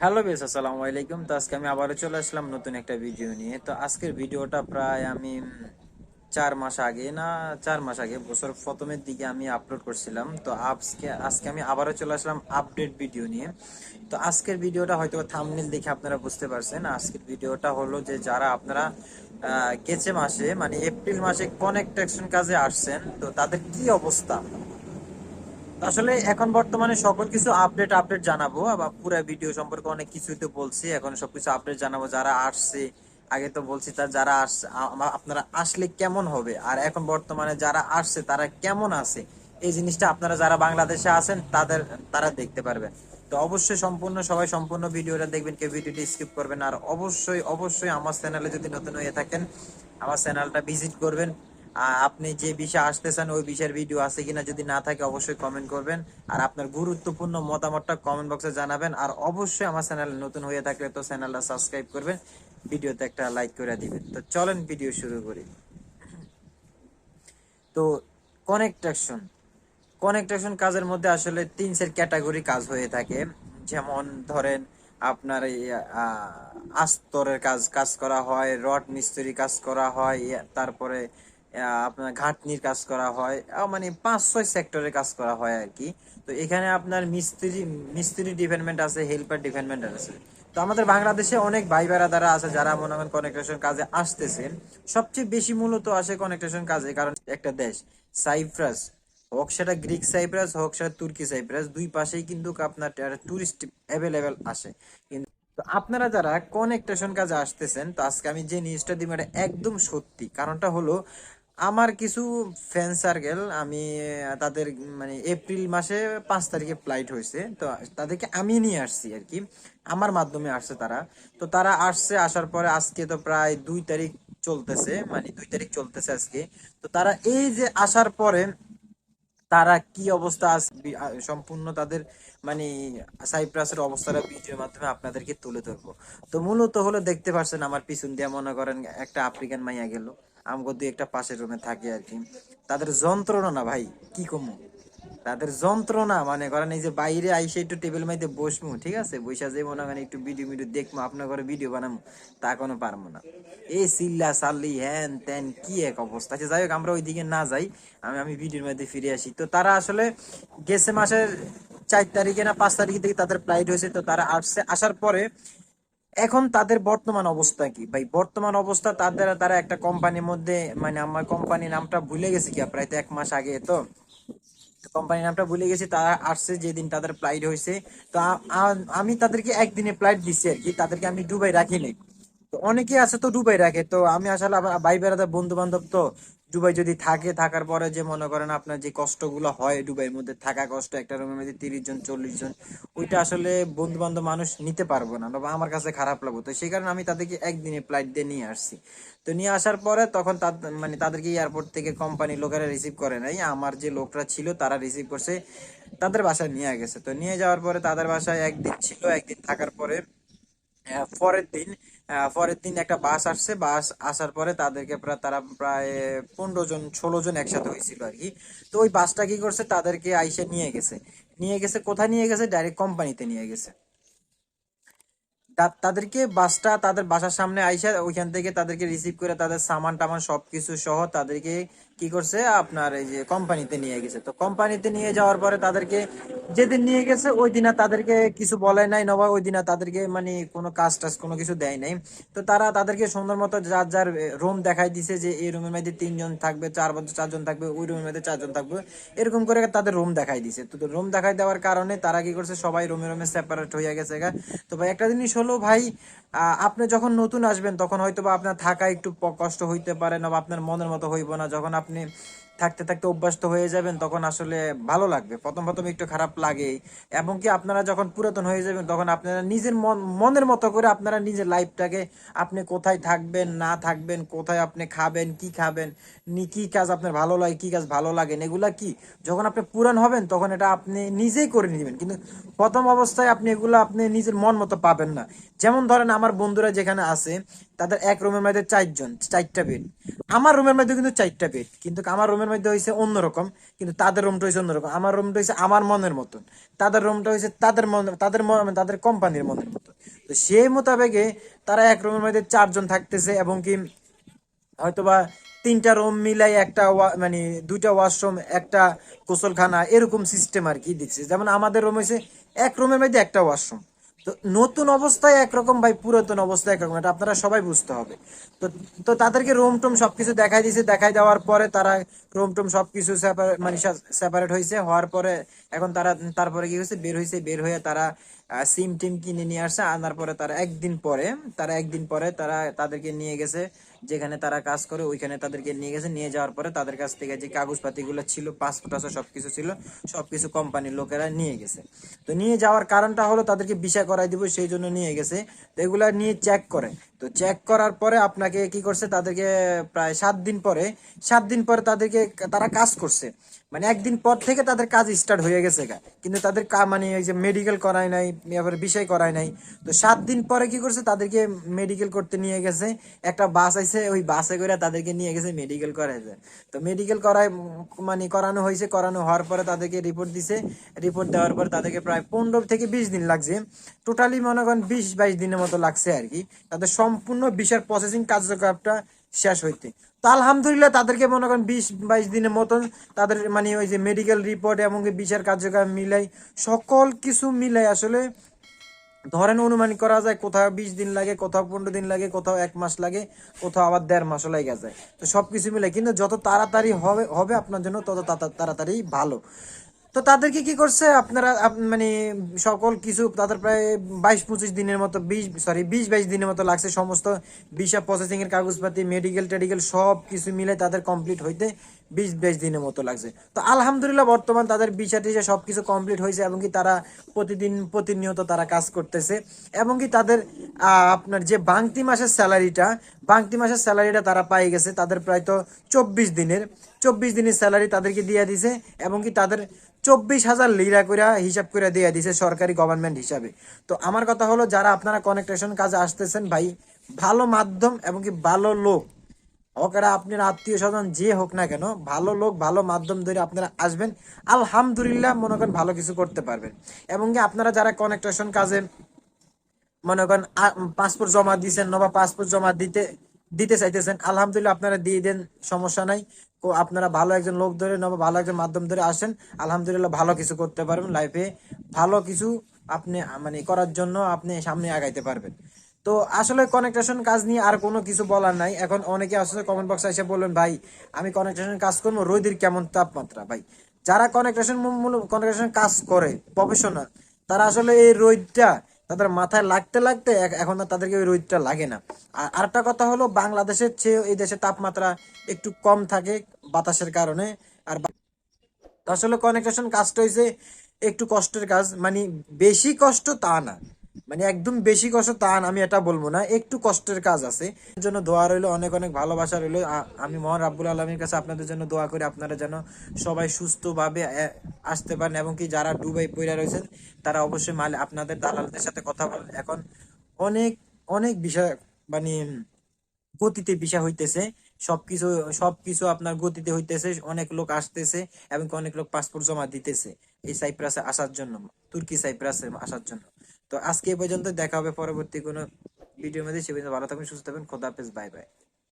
Hello base আসসালামু আলাইকুম। তো আজকে আমি আবারও চলে আসলাম নতুন একটা ভিডিও নিয়ে। তো আজকের ভিডিওটা প্রায় আমি চার মাস আগে, না, চার মাস আগে, বছর প্রথমের দিকে আমি আপলোড করছিলাম। তো আজকে আজকে আমি আবারও চলে আসলাম আপডেট ভিডিও নিয়ে। তো আজকের ভিডিওটা হয়তো থামনেল দেখে আপনারা বুঝতে পারছেন। আজকের ভিডিওটা হলো যে যারা আপনারা গেছে মাসে মানে এপ্রিল মাসে কনেকট্রাকশন কাজে আসছেন, তো তাদের কি অবস্থা? আসলে এখন বর্তমানে সকল কিছু আপডেট আপডেট জানাব। আবার পুরো ভিডিও সম্পর্কে অনেক কিছুই তো বলছি। এখন সবকিছু আপডেট জানাব, যারা আসছে। আগে তো বলছি তার যারা আসছে আপনারা আসলে কেমন হবে? আর এখন বর্তমানে যারা আসছে, তারা কেমন আছে? এই জিনিসটা আপনারা যারা বাংলাদেশে আছেন, তাদের, তারা দেখতে পারবেন তো অবশ্যই সম্পূর্ণ, সবাই সম্পূর্ণ ভিডিওটা দেখবেন, কেউ ভিডিওটি স্কিপ করবেন। আর অবশ্যই অবশ্যই আমার চ্যানেলে যদি নতুন হয়ে থাকেন, আমার চ্যানেলটা ভিজিট করবেন। আপনি যে বিষয়ে আসতেছেন, ওই বিষয়ের ভিডিও আছে কিনা যদি না থাকে, অবশ্যই কমেন্ট করবেন। আর আপনার গুরুত্বপূর্ণ মতামতটা কমেন্ট বক্সে জানাবেন। আর অবশ্যই আমার চ্যানেল নতুন হয়ে থাকলে তো চ্যানেলটা সাবস্ক্রাইব করবেন। ভিডিওতে একটা লাইক করে দিবেন। তো চলেন ভিডিও শুরু করি। তো কনেকট্রাকশন কনেকট্রাকশন কাজের মধ্যে আসলে তিন চার ক্যাটাগরি কাজ হয়ে থাকে। যেমন ধরেন আপনার আস্তরের কাজ কাজ করা হয়, রড মিস্ত্রি কাজ করা হয়, তারপরে আপনার ঘাটনির কাজ করা হয় মানে পাঁচ, ছয় সেক্টরে কাজ করা হয় আর কি তো এখানে আপনার মিস্ত্রি মিস্ত্রি ডিপার্টমেন্ট আছে হেল্পার ডিপার্টমেন্ট আছে। তো আমাদের বাংলাদেশে অনেক ভাই বেড়াদারা আছে, যারা মনে করেন কনেকট্রাকশন কাজে আসতেছেন। সবচেয়ে বেশি মূলত আসে কনেকট্রাকশন কাজে, কারণ একটা দেশ সাইপ্রাস হোক সেটা গ্রিক সাইপ্রাস হোক সেটা তুর্কি সাইপ্রাস দুই পাশেই কিন্তু আপনার টুরিস্ট অ্যাভেলেবেল আসে। কিন্তু তো আপনারা যারা কনেকট্রাকশন কাজে আসতেছেন, তো আজকে আমি যে নিউজটা দিব এটা একদম সত্যি। কারণটা হলো আমার কিছু ফ্রেন্ড সার্কেল আমি তাদের মানে এপ্রিল মাসে পাঁচ তারিখে ফ্লাইট হয়েছে। তো তাদেরকে আমি নিয়ে আসছি আর কি। আমার মাধ্যমে আসছে তারা। তো তারা আসছে, আসার পরে আজকে তো প্রায় দুই তারিখ চলতেছে মানে দুই তারিখ চলতেছে আজকে। তো তারা এই যে আসার পরে তারা কি অবস্থা সম্পূর্ণ তাদের মানে সাইপ্রাসের অবস্থাটা ভিডিওর মাধ্যমে আপনাদেরকে তুলে ধরবো। তো মূলত হলো দেখতে পাচ্ছেন আমার পিছন দিয়ে মনে করেন একটা আফ্রিকান মাইয়া গেল। আমগো দুই একটা পাশের রুমে থাকে আর কি। তাদের যন্ত্রণা না ভাই, কি কমু? তাদের যন্ত্রণা মানে করেন এই যে বাইরে আইসে একটু টেবিল মাইতে বসবো ঠিক আছে? বৈশা যে মনে করেন একটু ভিডিও ভিডিও দেখব আপনার ঘরে ভিডিও বানাবো তা কোনো পারব না। এই সিল্লা সাল্লি হ্যান ত্যান কি এক অবস্থা। আচ্ছা যাই হোক, আমরা ওইদিকে না যাই, আমি আমি ভিডিওর মধ্যে ফিরে আসি। তো তারা আসলে গেছে মাসের চার তারিখে না পাঁচ তারিখে থেকে তাদের ফ্লাইট হয়েছে, তো তারা আসছে, আসার পরে এখন তাদের বর্তমান অবস্থা কি? ভাই, বর্তমান অবস্থা তাদের, তারা একটা কোম্পানির মধ্যে মানে আমার কোম্পানির নামটা ভুলে গেছি কি, প্রায় তো এক মাস আগে তো। কোম্পানির নামটা ভুলে গেছি, তারা আসছে যেদিন তাদের ফ্লাইট হয়েছে। তো আমি তাদেরকে একদিনে ফ্লাইট দিচ্ছি আর কি, তাদেরকে আমি দুবাই রাখিনি তো অনেকে আছে তো ডুবাই রাখে, তো আমি আসলে ভাই বেড়াতে বন্ধু বান্ধব তো দুবাই যদি থাকে, থাকার পরে যে মনে করেন আপনার যে কষ্টগুলো হয় দুবাইয়ের মধ্যে, থাকা কষ্ট, একটা রুমের মধ্যে তিরিশ জন, চল্লিশ জন, ওইটা আসলে বন্ধু বান্ধব মানুষ নিতে পারব না বা আমার কাছে খারাপ লাগবে। তো সেই কারণে আমি তাদেরকে একদিনে ফ্লাইট দিয়ে নিয়ে আসছি। তো নিয়ে আসার পরে তখন মানে তাদেরকে এয়ারপোর্ট থেকে কোম্পানি লোকেরা রিসিভ করে নাই। আমার যে লোকরা ছিল তারা রিসিভ করছে, তাদের বাসায় নিয়ে গেছে। তো নিয়ে যাওয়ার পরে তাদের বাসায় একদিন ছিল, একদিন থাকার পরে পরের দিন পরের দিন একটা বাস আসছে। বাস আসার পরে তাদেরকে প্রায় তারা প্রায় পনেরো জন, ষোলো জন একসাথে হয়েছিল আর কি। তো ওই বাসটা কি করছে? তাদেরকে আইসে নিয়ে গেছে। নিয়ে গেছে, কোথায় নিয়ে গেছে? ডাইরেক্ট কোম্পানিতে নিয়ে গেছে। তাদেরকে বাসটা তাদের বাসার সামনে আইসা ওইখান থেকে তাদেরকে রিসিভ করে তাদের সামান টামান সবকিছু সহ তাদেরকে কি করছে? আপনার এই যে কোম্পানিতে নিয়ে গেছে। তো কোম্পানিতে নিয়ে যাওয়ার পরে তাদেরকে যেদিন নিয়ে গেছে, ওই দিন তাদেরকে কিছু বলে নাই, নবা ওই দিন তাদেরকে মানে কোনো কাজ টাজ কোনো কিছু দেয় নাই। তো তারা তাদেরকে সুন্দর মতো যার যার রুম দেখাই দিছে যে এই রুমের মধ্যে তিনজন থাকবে, চার বছর চারজন থাকবে, ওই রুমের মধ্যে চারজন থাকবে, এরকম করে তাদের রুম দেখাই দিছে। তো রুম দেখাই দেওয়ার কারণে তারা কি করছে? সবাই রুমে রুমে সেপারেট হয়ে গেছে তো ভাই, একটা জিনিস হলো ভাই আহ, আপনি যখন নতুন আসবেন তখন হয়তো বা আপনার থাকা একটু কষ্ট হইতে পারে না বা আপনার মনের মতো হইব না। যখন আপনি থাকতে থাকতে অভ্যস্ত হয়ে যাবেন, তখন আসলে ভালো লাগবে। প্রথম প্রথম একটু খারাপ লাগে এবং কি আপনারা যখন পুরাতন হয়ে যাবেন, তখন আপনারা নিজের মনের মতো করে আপনারা নিজের লাইফটাকে আপনি কোথায় থাকবেন, না থাকবেন, কোথায় আপনি খাবেন, কি খাবেন, নি, কি কাজ আপনার ভালো লাগে, কি কাজ ভালো লাগে, এগুলা কি? যখন আপনি পুরান হবেন, তখন এটা আপনি নিজেই করে নেবেন। কিন্তু প্রথম অবস্থায় আপনি এগুলো আপনি নিজের মন মতো পাবেন না। যেমন ধরেন আমার বন্ধুরা যেখানে আছে, তাদের এক রুমের মধ্যে চারজন, চারটা বেড আমার রুমের মধ্যে কিন্তু চারটা বেড কিন্তু আমার রুমের মধ্যে হয়েছে অন্যরকম, কিন্তু তাদের রুমটা হয়েছে অন্যরকম। আমার রুমটা হয়েছে আমার মনের মতন। তাদের রুমটা হয়েছে তাদের মন, তাদের মন- তাদের কোম্পানির মনের মতন। তো সেই মোতাবেকে তারা এক রুমের মধ্যে চারজন থাকতেছে এবং কি হয়তোবা তিনটা রুম মিলাই একটা মানে দুইটা ওয়াশরুম একটা গোসলখানা, এরকম সিস্টেম আর কি দিচ্ছে। যেমন আমাদের রুম হয়েছে এক রুমের মধ্যে একটা ওয়াশরুম তো নতুন অবস্থায় একরকম ভাই, পুরাতন অবস্থায় একরকম, এটা আপনারা সবাই বুঝতে হবে। তো তো তাদেরকে রুম টুম সবকিছু দেখাই দিয়েছে, দেখাই দেওয়ার পরে তারা রুম টুম সবকিছু মানে সেপারেট হয়েছে হওয়ার পরে এখন তারা, তারপরে কি হয়েছে বের হয়েছে বের হয়ে তারা সিম টিম কিনে নিয়ে আসছে আনার পরে তারা একদিন পরে, তারা একদিন পরে তারা তাদেরকে নিয়ে গেছে, যেখানে তারা কাজ করে ওইখানে তাদেরকে নিয়ে গেছে, নিয়ে যাওয়ার পরে তাদের কাছ থেকে যে কাগজপাতি গুলো ছিল পাসপোর্ট আছে, সবকিছু ছিল, সবকিছু কোম্পানির লোকেরা নিয়ে গেছে। তো নিয়ে যাওয়ার কারণটা হলো তাদেরকে বিষয় করাই দিব, সেই জন্য নিয়ে গেছে। তো এগুলা নিয়ে চেক করে। তো চেক করার পরে আপনাকে কি করছে, তাদেরকে প্রায় সাত দিন পরে, সাত দিন পরে তাদেরকে, তারা কাজ করছে। মানে একদিন পর থেকে তাদের কাজ স্টার্ট হয়ে গেছে গা। কিন্তু তাদের মানে ওই যে মেডিকেল করায় নাই এবার বিষয় করায় নাই। তো সাত দিন পরে কি করছে, তাদেরকে মেডিকেল করতে নিয়ে গেছে। একটা বাস আইছে, ওই বাসে করে তাদেরকে নিয়ে গেছে মেডিকেল করাইছে তো মেডিকেল করায় মানে করানো হয়েছে করানো হওয়ার পরে তাদেরকে রিপোর্ট দিছে। রিপোর্ট দেওয়ার পর তাদেরকে প্রায় পনেরো থেকে বিশ দিন লাগছে। টোটালি মনে করেন বিশ বাইশ দিনের মতো লাগছে আর কি। তাদের সম্পূর্ণ বিষয়ের প্রসেসিং কার্যকলাপটা শেষ হইতে। তো আলহামদুলিল্লাহ তাদেরকে মনে করেন বিশ, বাইশ দিনের মতন তাদের মানে ওই যে মেডিকেল রিপোর্ট এবং বিচার কার্যক্রম মিলাই, সকল কিছু মিলাই আসলে ধরেন অনুমান করা যায় কোথাও বিশ দিন লাগে, কোথাও পনেরো দিন লাগে, কোথাও এক মাস লাগে, কোথাও আবার দেড় মাসও লাগে যায়। তো সব কিছু মিলে কিন্তু যত তাড়াতাড়ি হবে হবে আপনার জন্য তত তাড়া- তাড়াতাড়ি ভালো। তো তাদেরকে কি করছে? আপনারা, আপ- মানে সকল কিছু তাদের প্রায় বাইশ পঁচিশ দিনের মতো, বিশ সরি বিশ বাইশ দিনের মতো লাগছে। সমস্ত ভিসা প্রসেসিংয়ের কাগজপাতি মেডিকেল টেডিকেল সব কিছু মিলে তাদের কমপ্লিট হইতে বিশ, বাইশ দিনের মতো লাগছে। তো আলহামদুলিল্লাহ বর্তমান তাদের ভিসা টিসা সবকিছু কমপ্লিট হয়েছে এবং কি তারা প্রতিদিন প্রতিনিয়ত তারা কাজ করতেছে এবং কি তাদের আপনার যে বাংতি মাসের স্যালারিটা, বাংতি মাসের স্যালারিটা তারা পাই গেছে তাদের প্রায় তো চব্বিশ দিনের। চব্বিশ দিনের স্যালারি তাদেরকে দিয়ে দিছে এবং কি তাদের চব্বিশ হাজার লিরা করে হিসাব করে দিয়ে দিছে সরকারি গভর্নমেন্ট হিসাবে। তো আমার কথা হলো, যারা আপনারা কনেকটেশন কাজে আসতেছেন ভাই, ভালো মাধ্যম এবং কি ভালো লোক ওকেরা আপনার আত্মীয় স্বজন যে হোক না কেন, ভালো লোক, ভালো মাধ্যম ধরে আপনারা আসবেন। আলহামদুলিল্লাহ, মনে করেন ভালো কিছু করতে পারবেন। এবং কি আপনারা যারা কনেকটেশন কাজে, মনে করেন পাসপোর্ট জমা দিয়েছেন নবা পাসপোর্ট জমা দিতে দিতে চাইতেছেন, আলহামদুলিল্লাহ আপনারা দিয়ে দেন, সমস্যা নাই। আপনারা ভালো একজন লোক ধরে নবা ভালো একজন মাধ্যম ধরে আসেন, আলহামদুলিল্লাহ ভালো কিছু করতে পারবেন লাইফে ভালো কিছু আপনি মানে করার জন্য আপনি সামনে আগাইতে পারবেন। তো আসলে কনেকটেশন কাজ নিয়ে আর কোনো কিছু বলার নাই। এখন অনেকে আসলে কমেন্ট বক্সে এসে বলবেন, ভাই, আমি কনেকটেশন কাজ করব, রোদের কেমন তাপমাত্রা? ভাই, যারা কনেকটেশন কনেকটেশন কাজ করে প্রফেশনাল তারা আসলে এই রোদটা তাদের মাথায় লাগতে লাগতে এখন আর তাদেরকে ওই রোদটা লাগে না। আর আরেকটা কথা হলো, বাংলাদেশের চেয়ে এই দেশের তাপমাত্রা একটু কম থাকে বাতাসের কারণে। আর আসলে কনেকটেশন কাজটা হয়েছে একটু কষ্টের কাজ মানে বেশি কষ্ট তা না। মানে একদম বেশি কষ্ট তা না, আমি এটা বলব না। একটু কষ্টের কাজ আছে। জন্য দোয়া রইল, অনেক অনেক ভালোবাসা রইল। আমি মহান রাব্বুল আলমীর কাছে আপনাদের জন্য দোয়া করি, আপনারা যেন সবাই সুস্থভাবে আসতে পারেন এবং কি যারা দুবাই পইরা রয়েছেন, তারা অবশ্যই মালে, আপনাদের দালালদের সাথে কথা বলেন এখন অনেক অনেক বিষয় মানে গতিতে বিষয় হইতেছে। সবকিছু সবকিছু আপনার গতিতে হইতেছে, অনেক লোক আসতেছে এবং অনেক লোক পাসপোর্ট জমা দিতেছে। এই সাইপ্রাসে আসার জন্য, তুর্কি সাইপ্রাসে আসার জন্য। তো আজকে এই পর্যন্ত দেখা হবে পরবর্তী কোনো ভিডিওর মধ্যে। সে পর্যন্ত ভালো থাকবেন সুস্থ থাকবেন খোদা হাফেজ, বাই বাই।